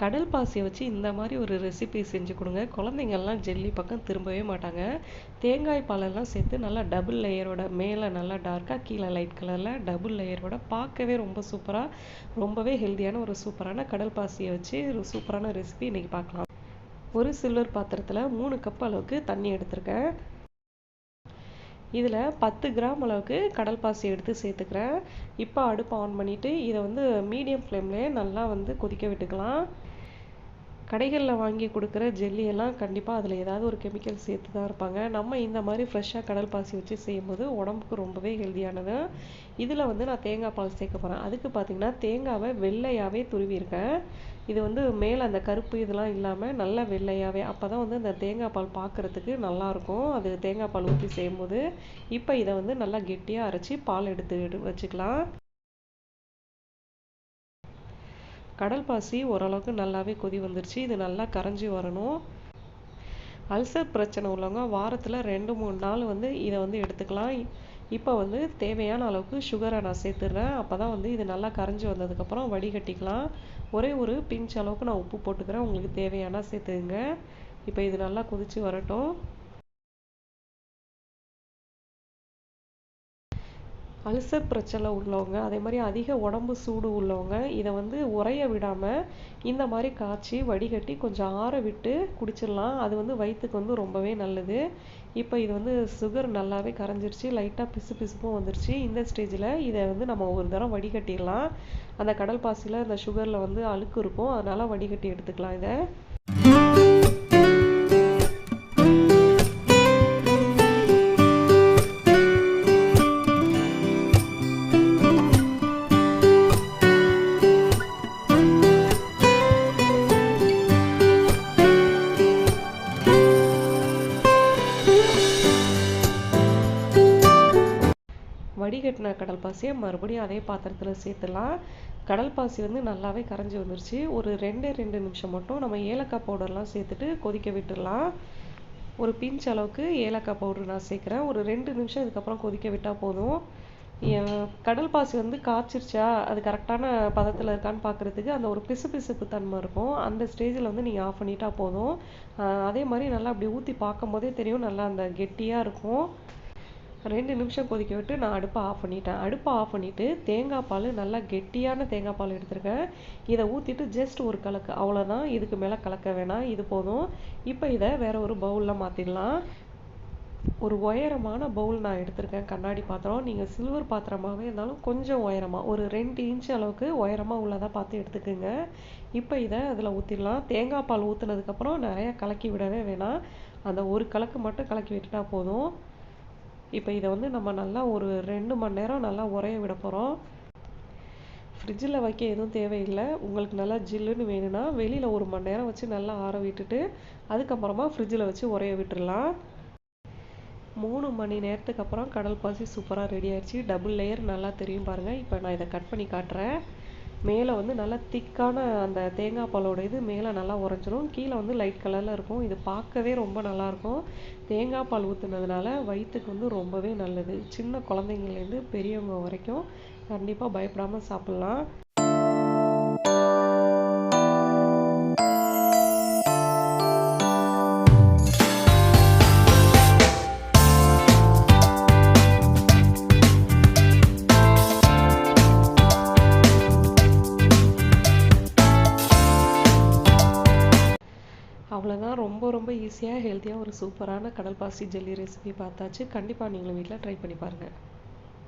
கடல் பாசியை வச்சு இந்த மாதிரி ஒரு ரெசிபி செஞ்சு கொடுங்க. குழந்தைங்கள்லாம் ஜெல்லி பக்கம் திரும்பவே மாட்டாங்க. தேங்காய் பாலெல்லாம் சேர்த்து நல்லா டபுள் லேயரோட மேலே நல்லா டார்க்காக கீழே லைட் கலரில் டபுள் லேயரோட பார்க்கவே ரொம்ப சூப்பராக ரொம்பவே ஹெல்த்தியான ஒரு சூப்பரான கடல் பாசியை வச்சு ஒரு சூப்பரான ரெசிபி இன்றைக்கி பார்க்கலாம். ஒரு சில்வர் பாத்திரத்தில் மூணு கப் அளவுக்கு தண்ணி எடுத்திருக்கேன். இதில் பத்து கிராம் அளவுக்கு கடல் பாசி எடுத்து சேர்த்துக்கிறேன். இப்போ அடுப்பை ஆன் பண்ணிவிட்டு இதை வந்து மீடியம் ஃப்ளேம்லேயே நல்லா வந்து கொதிக்க விட்டுக்கலாம். கடைகளில் வாங்கி கொடுக்குற ஜெல்லியெல்லாம் கண்டிப்பாக அதில் ஏதாவது ஒரு கெமிக்கல் சேர்த்து தான் இருப்பாங்க. நம்ம இந்த மாதிரி ஃப்ரெஷ்ஷாக கடல் பாசி வச்சு செய்யும்போது உடம்புக்கு ரொம்பவே ஹெல்தியானது இதில் வந்து நான் தேங்காய் பால் சேர்க்க போகிறேன் அதுக்கு பார்த்திங்கன்னா தேங்காவை வெள்ளையாகவே துருவியிருக்கேன். இது வந்து மேலே அந்த கருப்பு இதெல்லாம் இல்லாமல் நல்லா வெள்ளையாகவே அப்போ தான் வந்து அந்த தேங்காய் பால் பார்க்குறதுக்கு நல்லாயிருக்கும். அது தேங்காய் பால் ஊற்றி செய்யும்போது இப்போ இதை வந்து நல்லா கெட்டியாக அரைச்சி பால் எடுத்து வச்சுக்கலாம். கடல் பாசி ஓரளவுக்கு நல்லாவே கொதி வந்துருச்சு. இது நல்லா கரைஞ்சி வரணும். அல்சர் பிரச்சனை உள்ளவங்க வாரத்தில் ரெண்டு மூணு நாள் வந்து இதை வந்து எடுத்துக்கலாம். இப்போ வந்து தேவையான அளவுக்கு சுகரை நான் சேர்த்துடுறேன் அப்போ தான் வந்து இது நல்லா கரைஞ்சி வந்ததுக்கப்புறம் வடிகட்டிக்கலாம். ஒரே ஒரு பிஞ்ச் அளவுக்கு நான் உப்பு போட்டுக்கிறேன். உங்களுக்கு தேவையான சேர்த்துங்க இப்போ இது நல்லா கொதித்து வரட்டும். அல்சர் பிரச்சனை உள்ளவங்க அதே மாதிரி அதிக உடம்பு சூடு உள்ளவங்க இதை வந்து உறைய விடாமல் இந்த மாதிரி காய்ச்சி வடிகட்டி கொஞ்சம் ஆற விட்டு குடிச்சிடலாம். அது வந்து வயிற்றுக்கு வந்து ரொம்பவே நல்லது. இப்போ இது வந்து சுகர் நல்லாவே கரைஞ்சிருச்சு லைட்டாக பிசு பிசுப்பும் வந்துருச்சு. இந்த ஸ்டேஜில் இதை வந்து நம்ம ஒரு தரம் வடிகட்டிடலாம். அந்த கடல் பாசியில் அந்த சுகரில் வந்து அழுக்கு இருக்கும். அதனால் வடிகட்டி எடுத்துக்கலாம் இதை. வடிகட்டின கடல் பாசியை மறுபடியும் அதே பாத்திரத்தில் சேர்த்துலாம். கடல் பாசி வந்து நல்லாவே கரைஞ்சி வந்துருச்சு. ஒரு ரெண்டே ரெண்டு நிமிஷம் மட்டும் நம்ம ஏலக்காய் பவுடர்லாம் சேர்த்துட்டு கொதிக்க விட்டுடலாம். ஒரு பிஞ்ச் அளவுக்கு ஏலக்காய் பவுடர் நான் சேர்க்குறேன். ஒரு ரெண்டு நிமிஷம் இதுக்கப்புறம் கொதிக்க விட்டால் போதும். கடல் பாசி வந்து காய்ச்சிருச்சா? அது கரெக்டான பதத்தில் இருக்கான்னு பார்க்குறதுக்கு அந்த ஒரு பிசு பிசுப்பு தன்மை இருக்கும். அந்த ஸ்டேஜில் வந்து நீங்கள் ஆஃப் பண்ணிட்டா போதும். அதே மாதிரி நல்லா அப்படி ஊற்றி பார்க்கும் போதே தெரியும். நல்லா அந்த கெட்டியாக இருக்கும். ரெண்டு நிமிஷம் கொதிக்க விட்டு நான் அடுப்பை ஆஃப் பண்ணிட்டேன். அடுப்பை ஆஃப் பண்ணிவிட்டு தேங்காய் பால் நல்லா கெட்டியான தேங்காய் பால் எடுத்திருக்கேன். இதை ஊற்றிட்டு ஜஸ்ட் ஒரு கலக்கு. அவ்வளோதான் இதுக்கு மேலே கலக்க வேணாம். இது போதும். இப்போ இதை வேற ஒரு பவுலில் மாற்றிடலாம் ஒரு உயரமான பவுல் நான் எடுத்திருக்கேன். கண்ணாடி பாத்திரம். நீங்கள் சில்வர் பாத்திரமாகவே இருந்தாலும் கொஞ்சம் உயரமாக ஒரு ரெண்டு இன்ச் அளவுக்கு உயரமாக உள்ளதாக பார்த்து எடுத்துக்கோங்க. இப்போ இதை அதில் ஊற்றிடலாம் தேங்காய் பால் ஊற்றுனதுக்கப்புறம் நிறையா கலக்கி விடவே வேணாம். அந்த ஒரு கலக்கு மட்டும் கலக்கி விட்டுட்டா போதும். இப்போ இதை வந்து நம்ம நல்லா ஒரு ரெண்டு மணி நேரம் நல்லா உரைய விட போகிறோம் ஃப்ரிட்ஜில் வைக்க எதுவும் தேவையில்லை. உங்களுக்கு நல்லா ஜில்லுன்னு வேணும்னா வெளியில் ஒரு மணி நேரம் வச்சு நல்லா ஆற விட்டுட்டு அதுக்கப்புறமா ஃப்ரிட்ஜில் வச்சு உரைய விட்டுடலாம் மூணு மணி நேரத்துக்கு அப்புறம் கடல் பாசி சூப்பராக ரெடி ஆயிடுச்சு. டபுள் லேயர் நல்லா தெரியும் பாருங்கள் இப்போ நான் இதை கட் பண்ணி காட்டுறேன். மேலே வந்து நல்லா திக்கான அந்த தேங்காய் பாலோட இது மேலே நல்லா உறைஞ்சிரும். கீழே வந்து லைட் கலரில் இருக்கும். இது பார்க்கவே ரொம்ப நல்லாயிருக்கும். தேங்காய் பால் ஊற்றுனதுனால வயிற்றுக்கு வந்து ரொம்பவே நல்லது. சின்ன குழந்தைங்கள்லேருந்து பெரியவங்க வரைக்கும் கண்டிப்பாக பயப்படாமல் சாப்பிட்லாம். அவ்வளோதான் ரொம்ப ரொம்ப ஈஸியாக ஹெல்த்தியாக ஒரு சூப்பரான கடல் பாசி ஜெல்லி ரெசிபி பார்த்தாச்சு. கண்டிப்பாக நீங்களும் வீட்டில் ட்ரை பண்ணி பாருங்கள்